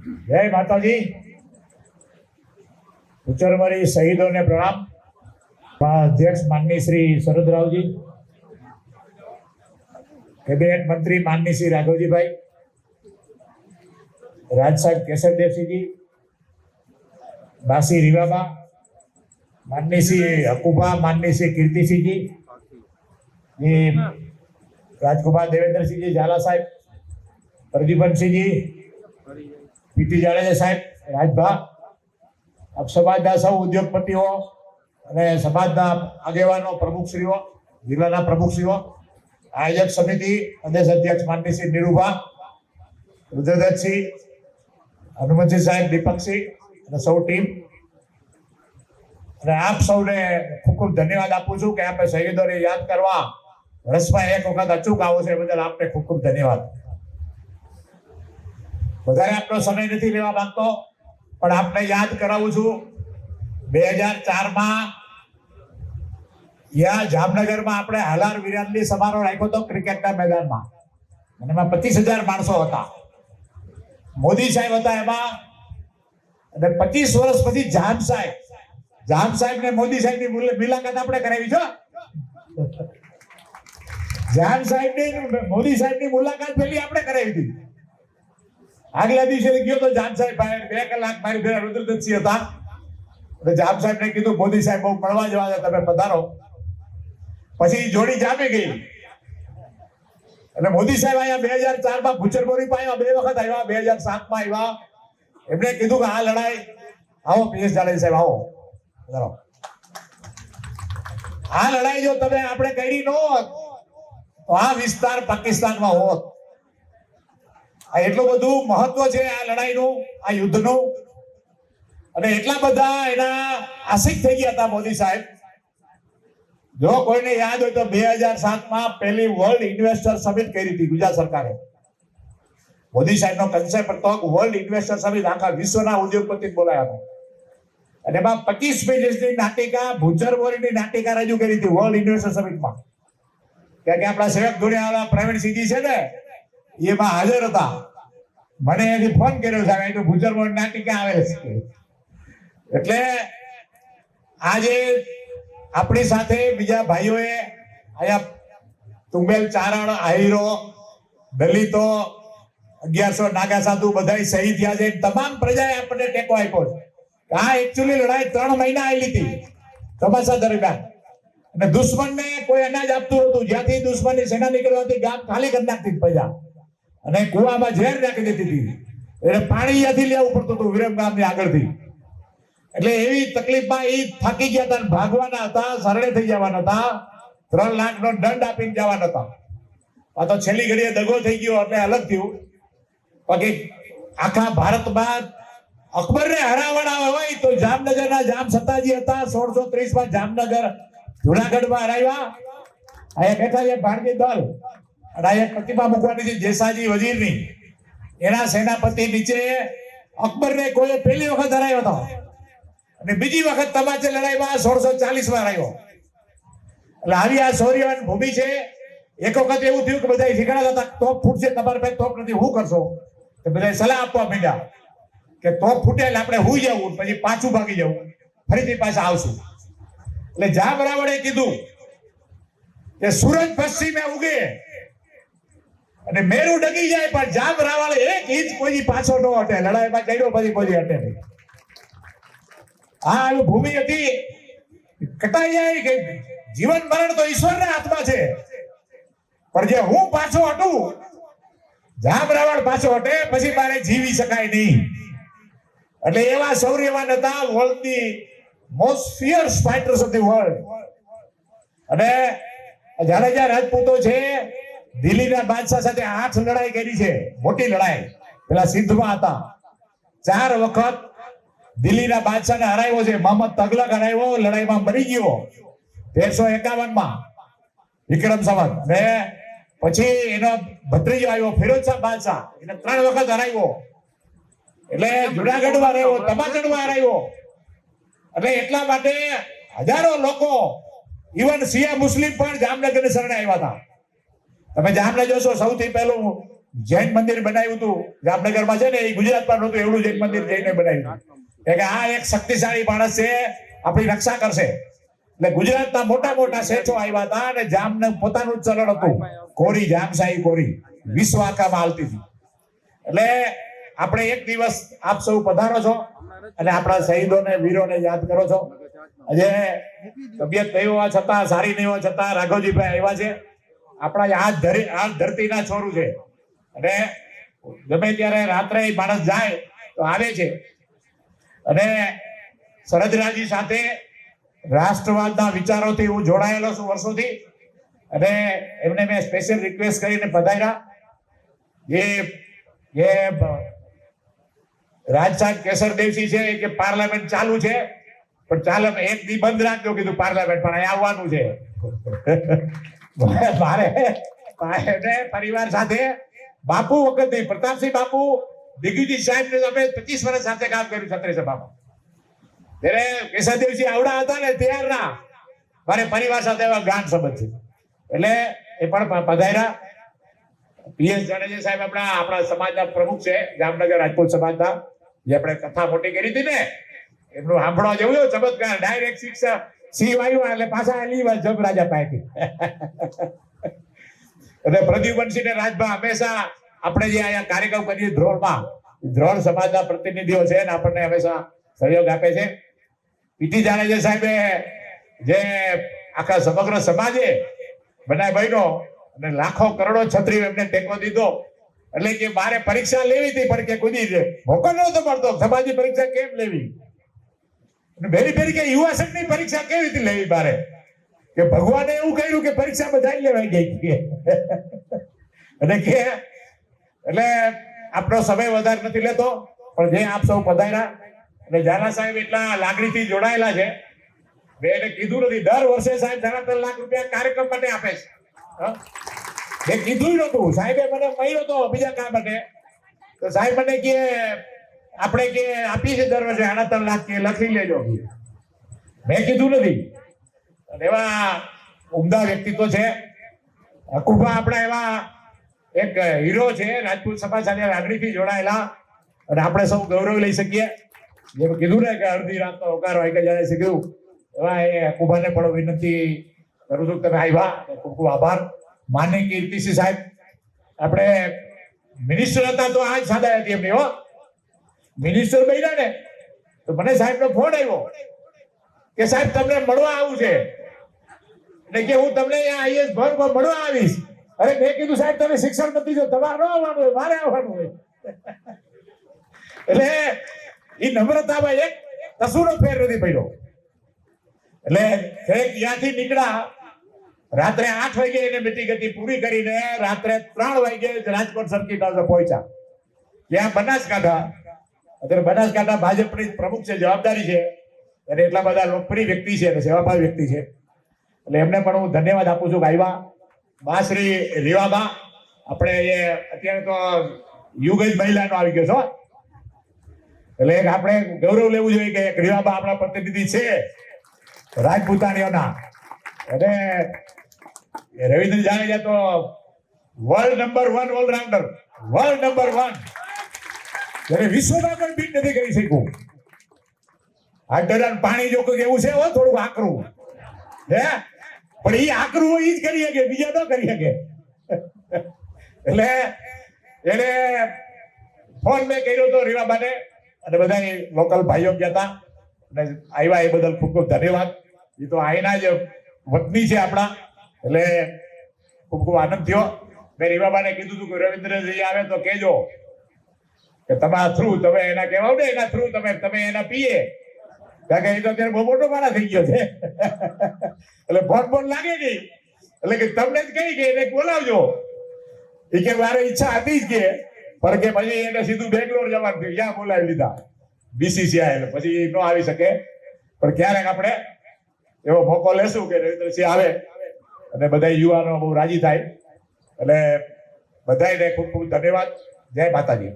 જય માતાજી. ઉચ્ચરમરી શહીદોને પ્રણામ. અધ્યક્ષ માનની શ્રી શરદરાવજી. કેબિનેટ મંત્રી માનની શ્રી રાઘવજીભાઈ. રાજ સાહેબ કેશવદેવસિંહજી બાસી રીવાબા. માનની શ્રી હકુભા માનની શ્રી કીર્તિસિંહજી. એ રાજકુમાર દેવેન્દ્રસિંહજી ઝાલા સાહેબ. પ્રદીપનસિંહજી. પીટી જાડેજા સાહેબ, રાજભા, આપ સમાજના સૌ ઉદ્યોગપતિઓ અને સમાજના આગેવાનો પ્રમુખશ્રીઓ, જિલ્લાના પ્રમુખશ્રીઓ, આયોજક સમિતિ, પ્રદેશ અધ્યક્ષ માનની શ્રી નિરૂભા રુદ્રદત્તસિંહ હનુમંતસિંહ સાહેબ, દીપકસિંહ અને સૌ ટીમ. અને આપ સૌને ખૂબ ખૂબ ધન્યવાદ આપું છું કે આપણે શહીદોને યાદ કરવા વર્ષમાં એક વખત અચૂક આવો છે બદલ આપને ખૂબ ખૂબ ધન્યવાદ. વધારે આપનો સમય નથી લેવા માંગતો, પણ આપને યાદ કરાવું છું, બે હજાર ચારમાં યા જામનગરમાં આપણે હાલાર વિરાટલી સમારોહ રાખ્યો હતો ક્રિકેટના મેદાનમાં. અને એમાં પચીસ હજાર માણસો હતા. મોદી સાહેબ હતા એમાં, અને પચીસ વર્ષ પછી જામ સાહેબ જામ સાહેબ ને મોદી સાહેબની મુલાકાત આપણે કરાવી છો. જામ સાહેબની મોદી સાહેબની મુલાકાત પેલી આપણે કરાવી હતી આગલા દિવસે ગયો તો જામ સાહેબ ભાઈ. બે કલાક મારી ભેગા રુદ્રદત્તસિંહ હતા. એટલે જામ સાહેબ ને કીધું, મોદી સાહેબ, બહુ મળવા જવા તમે પધારો. પછી જોડી જામી ગઈ. એટલે મોદી સાહેબ અહીંયા બે હજાર ચારમાં ભૂચરબોરી આવ્યા બે વખત આવ્યા, બે હજાર સાતમાં આવ્યા. એમણે કીધું કે આ લડાઈ, આવો પીએસ જાડેજા સાહેબ, આવો. બરાબર આ લડાઈ જો તમે આપણે કરી ન હોત તો આ વિસ્તાર પાકિસ્તાનમાં હોત. આ એટલું બધું મહત્વ છે આ લડાઈનું, આ યુદ્ધનું. અને એટલા બધા એના આશિક થઈ ગયા હતા મોદી સાહેબ. જો કોઈને યાદ હોય તો બે હજાર સાતમાં પહેલી વર્લ્ડ ઇન્વેસ્ટર સમિટ કરી હતી ગુજરાત સરકારે. મોદી સાહેબનો કન્સેપ્ટ હતો વર્લ્ડ ઇન્વેસ્ટર સમિટ આખા વિશ્વના ઉદ્યોગપતિ બોલાયા હતા. અને એમાં પચીસ પેજીસની નાટિકા ભૂચરમોરીની નાટિકા રજૂ કરી હતી વર્લ્ડ ઇન્વેસ્ટર સમિટમાં કારણ કે આપણા સેવક ધોળિયાવાળા પ્રવીણસિંહજી છે ને એમાં હાજર હતા. મને એથી ફોન કર્યો, સાહેબ તો ભૂચરમોરી નાટિકા આવે છે? એટલે આજે આપણી સાથે બીજા ભાઈઓએ અહીંયા તુંબેલ, ચારણ, આહિરો, દલિતો, અગિયારસો નાગા સાધુ બધા શહીદ થયા છે. તમામ પ્રજાએ આપણને ટેકો આપ્યો છે. આ એકચ્યુઅલી લડાઈ ત્રણ મહિના આવેલી હતી ચોમાસા દરમિયાન. અને દુશ્મનને કોઈ અનાજ આપતું હતું. જ્યાંથી દુશ્મનની સેના નીકળવા હતી ગામ ખાલી કરી નાખતી પ્રજા. અને કુવામાં ઝેર નાખી દેતી હતી. એટલે પાણી ત્યાંથી લેવું પડતું હતું વિરમ ગામની આગળથી. એટલે એવી તકલીફમાં એ થાકી ગયા હતા ભાગવાના હતા સરળે થઈ જવાના હતા. ત્રણ લાખ નો દંડ આપીને જવાના હતા. આ તો છેલ્લી ઘડીએ દગો થઈ ગયો, એટલે અલગ થયું. બાકી આખા ભારતમાં અકબરને હરાવવાના હોય તો જામનગરના જામ સત્તાજી હતા, સોળસો ત્રીસમાં જામનગર જુનાગઢમાં હરાવ્યા. અહીંયા બેઠા છે ભારતીય દળ અને પ્રતિમા મૂકવાની છે જેસાજી વજીરની. એના સેનાપતિ નીચે અકબરને કોઈ પહેલી વખત હરાયો હતો. અને બીજી વખત તમાચે લડાઈમાં સોળસો ચાલીસમાં હરાવ્યો એટલે આવી આ શૌર્યવાન ભૂમિ છે. એક વખત એવું થયું કે બધા શીખડા હતા તોપ ફૂટશે, તમારી પાસે તોપ નથી, હું કરશો? તો બધા સલાહ આપવા માંડ્યા કે તોપ ફૂટે એટલે આપણે હું જવું પછી પાછું ભાગી જવું. ફરીથી પાછા આવશું. એટલે જા રાવણે કીધું કે સૂરજ પશ્ચિમે ઉગે. અને મેરું ડગી જાય, પણ જામ રાવળે એક ઇંચ કોઈ પાછો ન હટે. લડાઈમાં ચડ્યો પછી કોઈ હટે નહીં. આ ભૂમિ હતી. કટાઈ જાય કે જીવન મરણ તો ઈશ્વરના હાથમાં છે. પણ જે હું પાછો હટું જામ રાવણ પાછો હટે, પછી મારે જીવી શકાય નહીં. એટલે એવા શૌર્યવાન હતા વર્લ્ડની most fierce fighters of the world અને જાડેજા રાજપૂતો છે દિલ્હીના બાદશાહ સાથે આઠ લડાઈ કરી છે, મોટી લડાઈ. પેલા સિંધમાં હતા. ચાર વખત દિલ્હીના બાદશાહને હરાવ્યો છે. મોહમ્મદ તગલક હરાવ્યો, લડાઈમાં મરી ગયો. તેરસો એકાવનમાં વિક્રમ સંવત. ને પછી એનો ભત્રીજો આવ્યો, ફિરોજ શાહ બાદશાહ. એને ત્રણ વખત હરાવ્યો. એટલે જુનાગઢમાં રહ્યો તમાચડમાં હરાવ્યો. એટલે એટલા માટે હજારો લોકો ઇવન શિયા મુસ્લિમ પણ જામનગરની શરણે આવ્યા હતા. તમે જામનગર જોશો, સૌથી પહેલું જૈન મંદિર બનાવ્યું હતું. જામનગરમાં છે ને, એ ગુજરાતમાં નહોતું, એવડું જૈન મંદિર જઈને બનાવ્યું કે આ એક શક્તિશાળી માણસ છે, આપણી રક્ષા કરશે. એટલે ગુજરાતના મોટા મોટા શેઠો આવ્યા હતા અને જામને પોતાનું ચલણ હતું. કોરી, જામશાહી કોરી. વિશ્વ આખામાં હાલતી હતી. એટલે આપણે એક દિવસ આપ સૌ પધારો છો અને આપણા શહીદોને, વીરોને યાદ કરો છો. આજે તબિયત નહીં હોવા છતાં, સારી નહીં હોવા છતાં રાઘવજીભાઈ આવ્યા છે. આપણા આ ધરી આ ધરતીના છોરું છે. અને ગમે ત્યારે રાત્રે માણસ જાય તો આવે છે. અને સરદરાજી સાથે રાષ્ટ્રવાદના વિચારોથી હું જોડાયેલો છું વર્ષોથી. અને એમને મેં સ્પેશિયલ રિક્વેસ્ટ કરીને પધાર્યા. જે જે રાજ સાહેબ કેસરદેવસિંહ છે કે પાર્લામેન્ટ ચાલુ છે. પણ ચાલો એક દી બંધ રાખજો કીધું પાર્લામેન્ટ, પણ અહીંયા આવવાનું છે. મારે મારે પરિવાર સાથે, બાપુ વખત પ્રતાપસિંહ બાપુ, દિગ્વિજય સાહેબ ને અમે પચીસ વર્ષ સાથે કામ કર્યું છત્રી બાપુ ત્યારે કેશવદેવજી આવડા હતા ને ત્યારના, મારે પરિવાર સાથે એવા ગાંઠ સંબંધ છે. એટલે એ પણ પધાર્યા. પીએસ જાડેજા સાહેબ આપણા આપણા સમાજના પ્રમુખ છે, જામનગર રાજપૂત સમાજના. જે આપણે કથા મોટી કરી હતી ને, એમનું સાંભળવા જેવું ચમત્કાર ડાયરેક્ટ શિક્ષા સિંહ વાયુ એટલે પાછા લીવા જબ રાજા પાસેથી એટલે પ્રદ્યુમનસિંહ ને રાજભા હંમેશા આપણે જે અહીંયા કાર્યક્રમ કરીએ ધ્રોણમાં ધ્રોણ સમાજના પ્રતિનિધિઓ છે ને આપણને હંમેશા સહયોગ આપે છે. પીટી જાડેજા સાહેબે જે આખા સમગ્ર સમાજે બધા બહેનો અને લાખો કરોડો છત્રીઓ એમને ટેકો દીધો. એટલે કે મારે પરીક્ષા લેવી હતી, પણ કે કુદી મોકો નહોતો મળતો સમાજની પરીક્ષા કેમ લેવી? બેરી ભેરી કે યુવા સંઘની પરીક્ષા કેવી રીતે લેવી મારે કે ભગવાને એવું કહ્યું કે પરીક્ષા બધા લેવાઈ ગઈ કે? અને કે, એટલે આપણો સમય વધારે નથી લેતો, પણ જે આપ સૌ પધાર્યા, અને જાના સાહેબ એટલા લાગણીથી જોડાયેલા છે, મેં એને કીધું નથી, દર વર્ષે સાહેબ સાડા ત્રણ લાખ રૂપિયા કાર્યક્રમ માટે આપે છે? મેં કીધું નતું સાહેબે મને મળ્યો તો બીજા કામ માટે. તો સાહેબ મને કે આપણે કે આપી છે દર વર્ષે સાડા ત્રણ લાખ કે લખી લેજો. મેં કીધું નથી. એવા ઉમદા વ્યક્તિત્વ છે. કુંભા આપણા એવા એક હીરો છે, રાજપૂત સમાજ સાથે લાગણીથી જોડાયેલા. અને આપણે સૌ ગૌરવ લઈ શકીએ. જેમ કીધું ને કે અડધી રાતનો હોકાર હોય કે જાય છે એવા એ કુંભાને પણ વિનંતી કરું છું તમે આવ્યા ખૂબ ખૂબ આભાર. માન્ય કીર્તિસિંહ સાહેબ, આપણે મિનિસ્ટર હતા તો આ જ સાદા હતી એમ હો. મિનિસ્ટર બન્યા ને, તો મને સાહેબનો ફોન આવ્યો કે સાહેબ, તમને મળવા આવું છે. એટલે કે હું તમને અહીંયા આઈએસ ભવનમાં મળવા આવીશ. અરે મેં કીધું, સાહેબ, તમે શિક્ષણ મંત્રી છો, તમારે ન આવવાનું હોય, મારે આવવાનું હોય. એટલે એ નમ્રતામાં એક કસૂરો ફેર નથી પડ્યો. એટલે છેક ત્યાંથી નીકળ્યા. રાત્રે આઠ વાગે એને મીટિંગ હતી, પૂરી કરીને રાત્રે ત્રણ વાગે રાજકોટ સર્કિટ હાઉસે પહોંચ્યા. ત્યાં બનાસકાંઠા અત્યારે બનાસકાંઠા ભાજપની પ્રમુખ છે, જવાબદારી છે. અને એટલા બધા લોકપ્રિય વ્યક્તિ છે અને સેવાભાવી વ્યક્તિ છે. એટલે એમને પણ હું ધન્યવાદ આપું છું ગાયવા બા શ્રી રીવાબા, આપણે એ અત્યારે તો યુગ જ મહિલાનો આવી ગયો છો એટલે એક આપણે ગૌરવ લેવું જોઈએ કે એક રીવાબા આપણા પ્રતિનિધિ છે. રાજપૂતાણીઓના અને રવિન્દ્ર જાડેજા તો world number one allrounder world number one જ્યારે વિશ્વમાં પણ બીટ નથી કરી શક્યું આ ડરાન પાણી જો કોઈ એવું છે, હો થોડું આકરું. હે? પણ એ આકરું હોય એ જ કરી શકે, બીજા ન કરી શકે. એટલે, એને ફોન મેં કર્યો હતો રીવાબાને, અને બધા લોકલ ભાઈઓ ગયા હતા અને આવ્યા એ બદલ ખૂબ ખૂબ ધન્યવાદ. એ તો આઈના જ વતની છે આપણા. એટલે ખૂબ ખૂબ આનંદ થયો. મેં રીવાબાને કીધું હતું કે રવિન્દ્રજી આવે તો કહેજો. કે તમારા થ્રુ તમે એના કહેવાવ ને, એના થ્રુ તમે તમે એના પીએ. કારણ કે એ તો અત્યારે બહુ મોટો માણસ થઈ ગયો છે. એટલે ફોન ફોન લાગે નહીં. એટલે કે તમને જ કહી કે એને બોલાવજો. એ કે મારે ઈચ્છા હતી જ કે, પણ કે પછી એને સીધું બેંગ્લોર જવાનું થયું. ત્યાં બોલાવી લીધા? બીસીસીઆઈ એટલે પછી ન આવી શકે. પણ ક્યારેક આપણે એવો મોકો લેશું કે રવિન્દ્રસિંહ આવે અને બધા યુવાનો બહુ રાજી થાય. એટલે બધાને ખૂબ ખૂબ ધન્યવાદ. જય માતાજી.